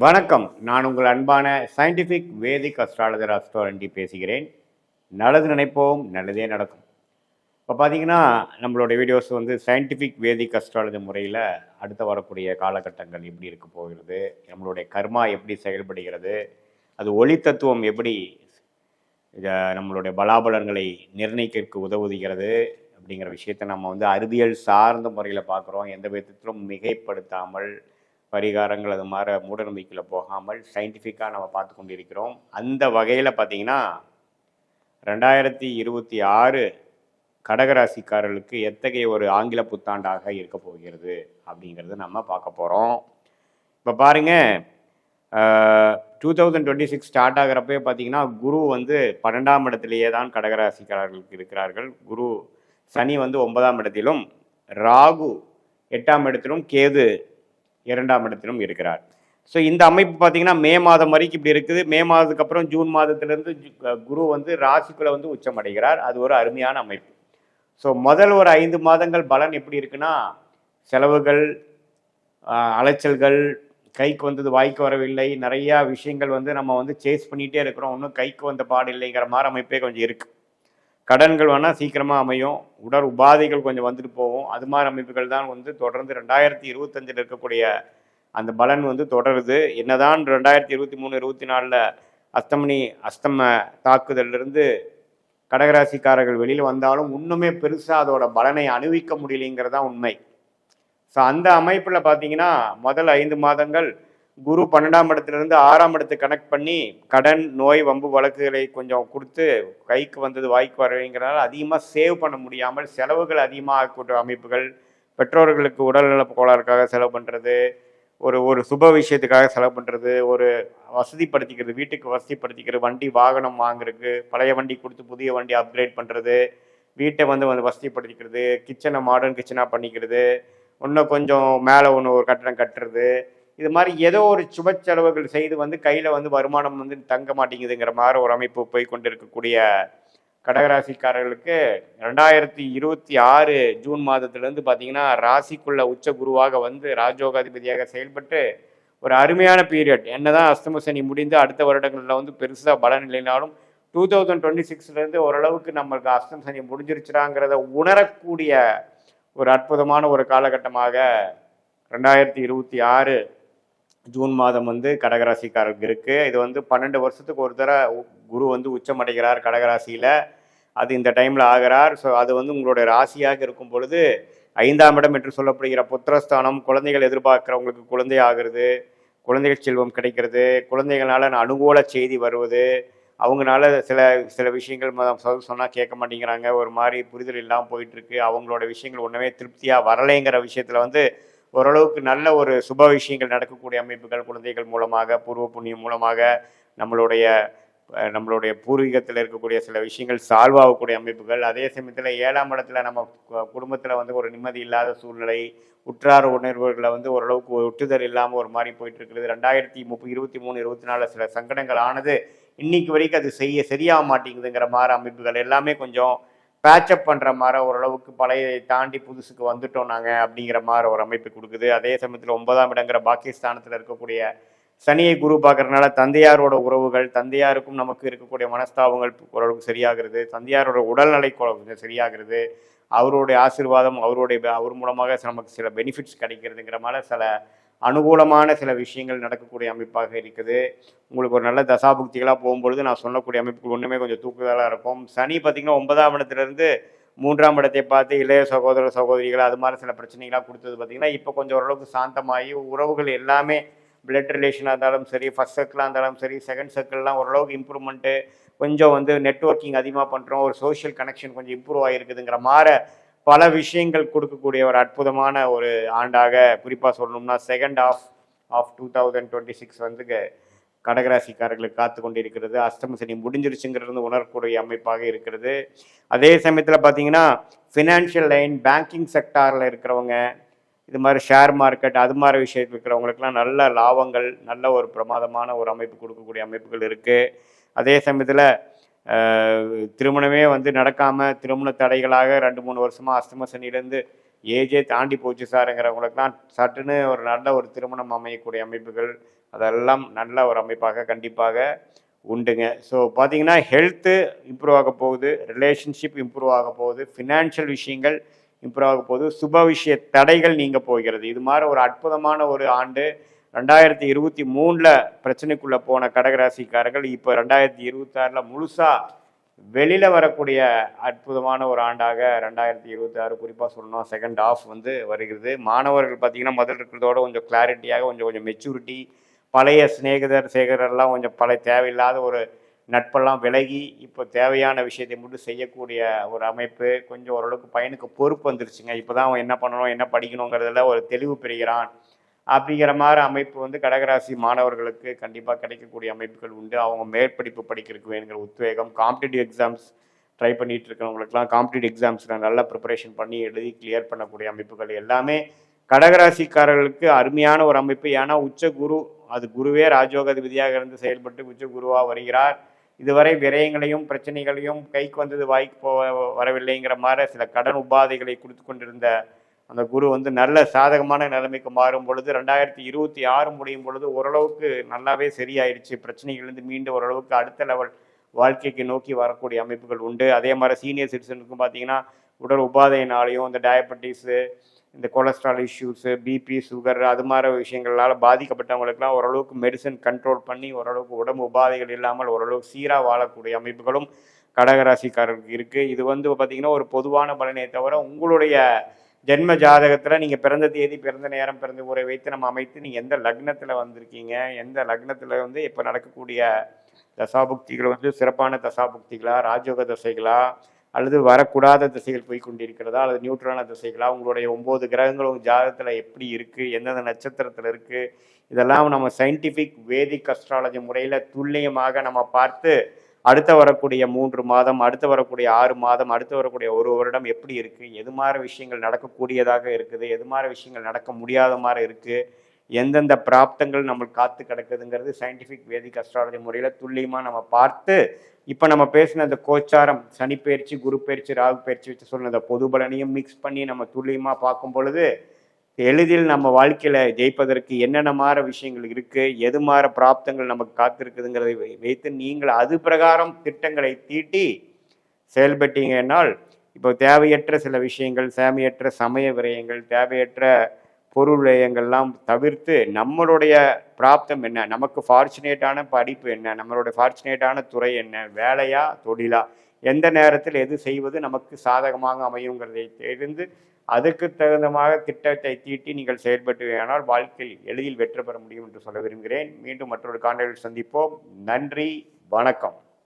வணக்கம். நான் உங்கள் அன்பான சயின்டிஃபிக் வேதிக் அஸ்ட்ராலஜர் அஸ்ட்ராலண்டி பேசுகிறேன். நல்லது நினைப்போம் நல்லதே நடக்கும். இப்போ பார்த்தீங்கன்னா நம்மளோட வீடியோஸ் வந்து சயின்டிஃபிக் வேதிக் அஸ்ட்ராலஜி முறையில் அடுத்து வரக்கூடிய காலகட்டங்கள் எப்படி இருக்க போகிறது நம்மளுடைய கர்மா எப்படி செயல்படுகிறது அது ஒளி தத்துவம் எப்படி நம்மளுடைய பலாபலன்களை நிர்ணயிக்க உதவுகிறது அப்படிங்கிற விஷயத்தை நம்ம வந்து அறிவியல் சார்ந்த முறையில் பார்க்குறோம் எந்த விதத்திலும் மிகைப்படுத்தாமல் பரிகாரங்கள் அது மாதிரி மூடநம்பிக்கையில் போகாமல் சயின்டிஃபிக்காக நம்ம பார்த்து கொண்டிருக்கிறோம். அந்த வகையில் பார்த்தீங்கன்னா ரெண்டாயிரத்தி இருபத்தி ஆறு கடகராசிக்காரர்களுக்கு எத்தகைய ஒரு ஆங்கில புத்தாண்டாக இருக்க போகிறது அப்படிங்கிறது நம்ம பார்க்க போகிறோம் இப்போ பாருங்க two thousand twenty six start ஆகிறப்பே பார்த்தீங்கன்னா குரு வந்து பன்னெண்டாம் இடத்துலையே தான் கடகராசிக்காரர்களுக்கு இருக்கிறார்கள். குரு சனி வந்து ஒன்பதாம் இடத்திலும் ராகு எட்டாம் இடத்திலும் கேது இரண்டாம் இடத்திலும் இருக்கிறார். ஸோ இந்த அமைப்பு பார்த்தீங்கன்னா மே மாதம் வரைக்கும் இப்படி இருக்குது. மே மாதத்துக்கு அப்புறம் ஜூன் மாதத்திலேருந்து குரு வந்து ராசிக்குள்ள வந்து உச்சம் அடைகிறார் அது ஒரு அருமையான அமைப்பு. ஸோ முதல் ஒரு ஐந்து மாதங்கள் பலன் எப்படி இருக்குன்னா செலவுகள் அலைச்சல்கள் கைக்கு வந்தது வாய்க்கு வரவில்லை. நிறையா விஷயங்கள் வந்து நம்ம வந்து சேஸ் பண்ணிகிட்டே இருக்கிறோம். இன்னும் கைக்கு வந்த பாடு இல்லைங்கிற மாதிரி அமைப்பே கொஞ்சம் இருக்குது கடன்கள் வேணால் சீக்கிரமாக அமையும். உடல் உபாதைகள் கொஞ்சம் வந்துட்டு போகும். அது மாதிரி அமைப்புகள் தான் வந்து தொடர்ந்து ரெண்டாயிரத்தி இருபத்தஞ்சில் இருக்கக்கூடிய அந்த பலன் வந்து தொடருது. என்னதான் ரெண்டாயிரத்தி இருபத்தி மூணு இருபத்தி நாலில் அஸ்தமனி அஸ்தம தாக்குதலிருந்து கடகராசிக்காரர்கள் வெளியில் வந்தாலும் இன்னுமே பெருசாக அதோட பலனை அணிவிக்க முடியலைங்கிறதான் உண்மை. ஸோ அந்த அமைப்பில் பார்த்தீங்கன்னா முதல் ஐந்து மாதங்கள் குரு பன்னெண்டாம் இடத்துலேருந்து ஆறாம் இடத்தை கனெக்ட் பண்ணி கடன் நோய் வம்பு வழக்குகளை கொஞ்சம் கொடுத்து கைக்கு வந்தது வாய்க்கு வரவேங்கிறனால அதிகமாக சேவ் பண்ண முடியாமல் செலவுகள் அதிகமாக கூட்ட அமைப்புகள் பெற்றோர்களுக்கு உடல்நல கோளாறுக்காக செலவு பண்ணுறது ஒரு ஒரு சுப விஷயத்துக்காக செலவு பண்ணுறது ஒரு வசதிப்படுத்திக்கிறது வீட்டுக்கு வசதிப்படுத்திக்கிறது வண்டி வாகனம் வாங்குறதுக்கு பழைய வண்டி கொடுத்து புதிய வண்டி அப்கிரேட் பண்ணுறது வீட்டை வந்து வந்து வசதிப்படுத்திக்கிறது கிச்சனை மாடர்ன் கிச்சனாக பண்ணிக்கிறது இன்னும் கொஞ்சம் மேலே ஒன்று ஒரு கட்டணம் கட்டுறது இது மாதிரி ஏதோ ஒரு சுப செலவுகள் செய்து வந்து கையில் வந்து வருமானம் வந்து தங்க மாட்டேங்குதுங்கிற மாதிரி ஒரு அமைப்பு போய் கொண்டிருக்கக்கூடிய கடகராசிக்காரர்களுக்கு ரெண்டாயிரத்தி இருபத்தி ஆறு ஜூன் மாதத்துலேருந்து பார்த்தீங்கன்னா ராசிக்குள்ள உச்ச குருவாக வந்து ராஜோகாதிபதியாக செயல்பட்டு ஒரு அருமையான பீரியட் என்னதான் அஸ்தம சனி முடிந்து அடுத்த வருடங்களில் வந்து பெருசாக பலன் இல்லைனாலும் டூ தௌசண்ட் டுவெண்ட்டி சிக்ஸ்லேருந்து ஓரளவுக்கு நம்மளுக்கு அஸ்தம சனி முடிஞ்சிருச்சுறாங்கிறத உணரக்கூடிய ஒரு அற்புதமான ஒரு காலகட்டமாக ரெண்டாயிரத்தி இருபத்தி ஆறு ஜூன் மாதம் வந்து கடகராசிக்காரருக்கு இருக்குது இது வந்து பன்னெண்டு வருஷத்துக்கு ஒரு தடவை உ- குரு வந்து உச்சமடைகிறார் கடகராசியில். அது இந்த டைமில் ஆகிறார். ஸோ அது வந்து உங்களுடைய ராசியாக இருக்கும் பொழுது ஐந்தாம் இடம் என்று சொல்லப்படுகிற புத்திரஸ்தானம் குழந்தைகள் எதிர்பார்க்குறவங்களுக்கு குழந்தை ஆகிறது குழந்தைகள் செல்வம் கிடைக்கிறது குழந்தைகளால் அனுகூல செய்தி வருவது அவங்களால சில சில விஷயங்கள் சொன்னால் சொ- கேட்க மாட்டேங்கிறாங்க. ஒரு மாதிரி புரிதல் இல்லாமல் போயிட்டுருக்கு அவங்களோட விஷயங்கள் ஒன்றுமே திருப்தியாக வரலைங்கிற விஷயத்தில் வந்து ஓரளவுக்கு நல்ல ஒரு சுப விஷயங்கள் நடக்கக்கூடிய அமைப்புகள் குழந்தைகள் மூலமாக பூர்வ புண்ணியம் மூலமாக நம்மளுடைய நம்மளுடைய பூர்வீகத்தில் இருக்கக்கூடிய சில விஷயங்கள் சால்வ் ஆகக்கூடிய அமைப்புகள். அதே சமயத்தில் ஏழாம் இடத்துல நம்ம குடும்பத்தில் வந்து ஒரு நிம்மதி இல்லாத சூழ்நிலை உற்றார் உணர்வுகளை வந்து ஓரளவுக்கு ஒட்டுதல் இல்லாமல் ஒரு மாதிரி போயிட்டு இருக்குது ரெண்டாயிரத்தி முப்பது இருபத்தி மூணு இருபத்தி நாலு சில சங்கடங்கள் ஆனது இன்னைக்கு வரைக்கும் அது செய்ய சரியாக மாட்டேங்குதுங்கிற மாதிரி அமைப்புகள் எல்லாமே கொஞ்சம் பேச்சப் பண்ணுற மாதிரி ஓரளவுக்கு பழைய தாண்டி புதுசுக்கு வந்துட்டோம் நாங்கள் அப்படிங்கிற மாதிரி ஒரு அமைப்பு கொடுக்குது. அதே சமயத்தில் ஒன்பதாம் இடங்கிற பாகிஸ்தானத்தில் இருக்கக்கூடிய சனியை குரு பார்க்குறதுனால தந்தையாரோட உறவுகள் தந்தையாருக்கும் நமக்கு இருக்கக்கூடிய மனஸ்தாபங்கள் ஓரளவுக்கு சரியாகிறது. தந்தையாரோட உடல்நிலை கொஞ்சம் சரியாகிறது. அவருடைய ஆசீர்வாதம் அவருடைய அவர் மூலமாக நமக்கு சில பெனிஃபிட்ஸ் கிடைக்கிறதுங்கிற மாதிரி சில அனுகூலமான சில விஷயங்கள் நடக்கக்கூடிய அமைப்பாக இருக்குது. உங்களுக்கு ஒரு நல்ல தசாபுக்திகளாக போகும்பொழுது நான் சொல்லக்கூடிய அமைப்புகள் ஒன்றுமே கொஞ்சம் தூக்குதலாக இருக்கும். சனி பார்த்திங்கன்னா ஒன்பதாம் இடத்துலேருந்து மூன்றாம் இடத்தை பார்த்து இளைய சகோதர சகோதரிகள் அது மாதிரி சில பிரச்சனைகளாக கொடுத்தது பார்த்திங்கன்னா இப்போ கொஞ்சம் ஓரளவுக்கு சாந்தமாகி உறவுகள் எல்லாமே பிளட் ரிலேஷனாக இருந்தாலும் சரி ஃபஸ்ட் சர்க்கிளாக இருந்தாலும் சரி செகண்ட் சர்க்கிள்லாம் ஓரளவுக்கு இம்ப்ரூவ்மெண்ட்டு கொஞ்சம் வந்து நெட்வொர்க்கிங் அதிகமாக பண்ணுறோம் ஒரு சோஷியல் கனெக்ஷன் கொஞ்சம் இம்ப்ரூவ் ஆகிருக்குதுங்கிற மாதிரி பல விஷயங்கள் கொடுக்கக்கூடிய ஒரு அற்புதமான ஒரு ஆண்டாக குறிப்பாக சொல்லணும்னா second half of two thousand twenty six வந்து கடகராசிக்காரர்களுக்கு காத்து கொண்டிருக்கிறது. அஷ்டம சனி முடிஞ்சிருச்சுங்கிறது வந்து உணரக்கூடிய அமைப்பாக இருக்கிறது. அதே சமயத்தில் பார்த்தீங்கன்னா ஃபினான்ஷியல் லைன் பேங்கிங் செக்டாரில் இருக்கிறவங்க இது மாதிரி ஷேர் மார்க்கெட் அது மாதிரி விஷயத்தில் இருக்கிறவங்களுக்குலாம் நல்ல லாபங்கள் நல்ல ஒரு பிரமாதமான ஒரு அமைப்பு கொடுக்கக்கூடிய அமைப்புகள் இருக்குது அதே சமயத்தில் திருமணமே வந்து நடக்காமல் திருமண தடைகளாக ரெண்டு மூணு வருஷமாக அஸ்தமசனிலேருந்து ஏஜே தாண்டி போச்சு சாருங்கிறவங்களுக்குலாம் சட்டுன்னு ஒரு நல்ல ஒரு திருமணம் அமையக்கூடிய அமைப்புகள் அதெல்லாம் நல்ல ஒரு அமைப்பாக கண்டிப்பாக உண்டுங்க. ஸோ பார்த்தீங்கன்னா ஹெல்த்து இம்ப்ரூவ் ஆக போகுது ரிலேஷன்ஷிப் இம்ப்ரூவ் ஆக போகுது ஃபினான்ஷியல் விஷயங்கள் இம்ப்ரூவ் ஆக போகுது சுப விஷய தடைகள் நீங்கள் போகிறது. இது மாதிரி ஒரு அற்புதமான ஒரு ஆண்டு ரெண்டாயிரத்தி இருபத்தி மூணில் பிரச்சனைக்குள்ளே போன கடகராசிக்காரர்கள் இப்போ ரெண்டாயிரத்தி இருபத்தாறில் முழுசாக வெளியில் வரக்கூடிய அற்புதமான ஒரு ஆண்டாக ரெண்டாயிரத்தி இருபத்தாறு குறிப்பாக சொல்லணும் செகண்ட் ஆஃப் வந்து வருகிறது. மாணவர்கள் பார்த்தீங்கன்னா முதல் இருக்கிறதோட கொஞ்சம் கிளாரிட்டியாக கொஞ்சம் கொஞ்சம் மெச்சூரிட்டி பழைய சிநேகிதர் சேகரெல்லாம் கொஞ்சம் பழைய தேவையில்லாத ஒரு நட்பெல்லாம் விலகி இப்போ தேவையான விஷயத்தை மட்டும் செய்யக்கூடிய ஒரு அமைப்பு கொஞ்சம் ஓரளவுக்கு பையனுக்கு பொறுப்பு வந்துருச்சுங்க. இப்போ தான் அவன் என்ன பண்ணணும் என்ன படிக்கணுங்கிறதுல ஒரு தெளிவு பெறுகிறான். அப்படிங்கிற மாதிரி அமைப்பு வந்து கடகராசி மாணவர்களுக்கு கண்டிப்பாக கிடைக்கக்கூடிய அமைப்புகள் உண்டு. அவங்க மேற்படிப்பு படிக்கிறதுக்கு வேணுங்கிற உத்வேகம் காம்படிட்டிவ் எக்ஸாம்ஸ் ட்ரை பண்ணிட்டு இருக்கிறவங்களுக்குலாம் காம்படிட்டிவ் எக்ஸாம்ஸில் நல்லா ப்ரிப்பரேஷன் பண்ணி எழுதி கிளியர் பண்ணக்கூடிய அமைப்புகள் எல்லாமே கடகராசிக்காரர்களுக்கு அருமையான ஒரு அமைப்பு. ஏன்னா உச்ச குரு அது குருவே ராஜோகதிபதியாக இருந்து செயல்பட்டு உச்ச குருவாக வருகிறார். இதுவரை விரயங்களையும் பிரச்சனைகளையும் கைக்கு வந்தது வாய்க்கு போ வரவில்லைங்கிற மாதிரி சில கடன் உபாதைகளை கொடுத்து கொண்டிருந்த அந்த குரு வந்து நல்ல சாதகமான நிலைமைக்கு மாறும் பொழுது ரெண்டாயிரத்தி இருபத்தி ஆறு முடியும் பொழுது ஓரளவுக்கு நல்லாவே சரியாயிடுச்சு. பிரச்சனைகள்லேருந்து மீண்டும் ஓரளவுக்கு அடுத்த லெவல் வாழ்க்கைக்கு நோக்கி வரக்கூடிய அமைப்புகள் உண்டு. அதே மாதிரி சீனியர் சிட்டிசனுக்கும் பார்த்தீங்கன்னா உடல் உபாதையினாலையும் இந்த டயபெட்டிஸு இந்த கொலஸ்ட்ரால் இஷ்யூஸு பிபி சுகர் அது மாதிரி விஷயங்களால் பாதிக்கப்பட்டவங்களுக்குலாம் ஓரளவுக்கு மெடிசன் கண்ட்ரோல் பண்ணி ஓரளவுக்கு உடம்பு உபாதைகள் இல்லாமல் ஓரளவுக்கு சீராக வாழக்கூடிய அமைப்புகளும் கடகராசிக்காரர்களுக்கு இருக்குது இது வந்து பார்த்திங்கன்னா ஒரு பொதுவான பலனே தவிர உங்களுடைய ஜென்ம ஜாதகத்தில் நீங்கள் பிறந்த தேதி பிறந்த நேரம் பிறந்த ஊரை வைத்து நம்ம அமைத்து நீங்கள் எந்த லக்னத்தில் வந்திருக்கீங்க? எந்த லக்னத்தில் வந்து இப்போ நடக்கக்கூடிய தசாபுக்திகள் வந்து சிறப்பான தசாபுக்திகளா ராஜயோக தசைகளா அல்லது வரக்கூடாத திசைகள் போய் கொண்டிருக்கிறதா அல்லது நியூட்ரலான திசைகளா உங்களுடைய ஒம்பது கிரகங்களும் ஜாதகத்தில் எப்படி இருக்குது எந்தெந்த நட்சத்திரத்தில் இருக்குது இதெல்லாம் நம்ம சயின்டிஃபிக் வேதிக் அஸ்ட்ராலஜி முறையில் துல்லியமாக நம்ம பார்த்து அடுத்த வரக்கூடிய மூன்று மாதம் அடுத்து வரக்கூடிய ஆறு மாதம் அடுத்து வரக்கூடிய ஒரு வருடம் எப்படி இருக்குது எது மாதிரி விஷயங்கள் நடக்கக்கூடியதாக இருக்குது? எது மாதிரி விஷயங்கள் நடக்க முடியாத மாதிரி இருக்குது எந்தெந்த பிராப்தங்கள் நம்மளுக்கு காத்து கிடக்குதுங்கிறது சயின்டிஃபிக் வேதிக் அஸ்ட்ராலஜி முறையில் துல்லியமாக நம்ம பார்த்து இப்போ நம்ம பேசின அந்த கோச்சாரம் சனி பயிற்சி குரு பயிற்சி ராகு பயிற்சி வச்சு சொன்ன அந்த பொது பலனையும் மிக்ஸ் பண்ணி நம்ம துல்லியமாக பார்க்கும் பொழுது எளிதில் நம்ம வாழ்க்கையில் ஜெயிப்பதற்கு என்னென்ன மாற விஷயங்கள் இருக்குது எது மாற பிராப்தங்கள் நமக்கு காத்திருக்குதுங்கிறதை வை- வைத்து நீங்கள் அது பிரகாரம் திட்டங்களை தீட்டி செயல்பட்டீங்கன்னால் இப்போ தேவையற்ற சில விஷயங்கள் தேவையற்ற சமய விரயங்கள் தேவையற்ற பொருள் விரயங்கள்லாம் தவிர்த்து நம்மளுடைய பிராப்தம் என்ன நமக்கு ஃபார்ச்சுனேட்டான படிப்பு என்ன நம்மளுடைய ஃபார்ச்சுனேட்டான துறை என்ன வேலையா தொழிலா எந்த நேரத்தில் எது செய்வது நமக்கு சாதகமாக அமையுங்கிறதை தெரிந்து அதுக்கு தகுந்தமாக திட்டத்தை தீட்டி நீங்கள் செயல்பட்டுவேனால் வாழ்க்கையில் எளிதில் வெற்றி பெற முடியும் என்று சொல்ல விரும்புகிறேன். மீண்டும் மற்றொரு காணொலியில் சந்திப்போம். நன்றி. வணக்கம்.